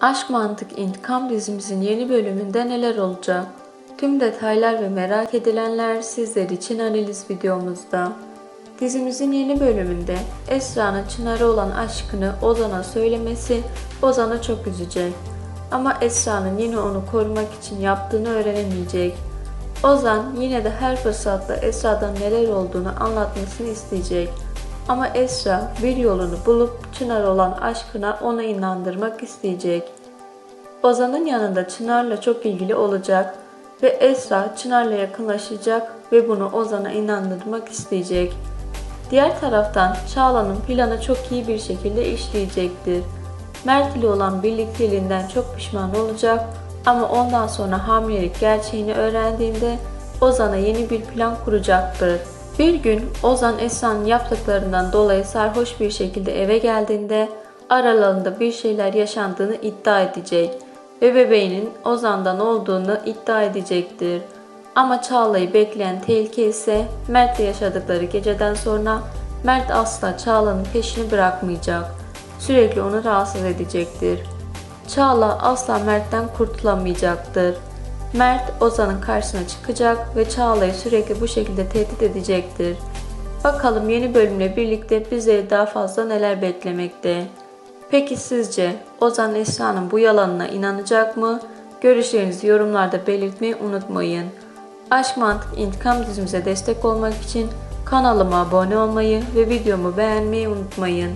Aşk Mantık İntikam dizimizin yeni bölümünde neler olacak? Tüm detaylar ve merak edilenler sizler için analiz videomuzda. Dizimizin yeni bölümünde Esra'nın Çınar'a olan aşkını Ozan'a söylemesi Ozan'ı çok üzecek. Ama Esra'nın yine onu korumak için yaptığını öğrenemeyecek. Ozan yine de her fırsatta Esra'dan neler olduğunu anlatmasını isteyecek. Ama Esra bir yolunu bulup Çınar olan aşkına ona inandırmak isteyecek. Ozan'ın yanında Çınar'la çok ilgili olacak ve Esra Çınar'la yakınlaşacak ve bunu Ozan'a inandırmak isteyecek. Diğer taraftan Çağla'nın planı çok iyi bir şekilde işleyecektir. Mert ile olan birlikteliğinden çok pişman olacak ama ondan sonra hamilelik gerçeğini öğrendiğinde Ozan'a yeni bir plan kuracaktır. Bir gün Ozan Esra'nın yaptıklarından dolayı sarhoş bir şekilde eve geldiğinde aralarında bir şeyler yaşandığını iddia edecek ve bebeğinin Ozan'dan olduğunu iddia edecektir. Ama Çağla'yı bekleyen tehlike ise Mert'le yaşadıkları geceden sonra Mert asla Çağla'nın peşini bırakmayacak. Sürekli onu rahatsız edecektir. Çağla asla Mert'ten kurtulamayacaktır. Mert Ozan'ın karşısına çıkacak ve Çağla'yı sürekli bu şekilde tehdit edecektir. Bakalım yeni bölümle birlikte bizleri daha fazla neler beklemekte. Peki sizce Ozan Esra'nın bu yalanına inanacak mı? Görüşlerinizi yorumlarda belirtmeyi unutmayın. Aşk Mantık İntikam dizimize destek olmak için kanalıma abone olmayı ve videomu beğenmeyi unutmayın.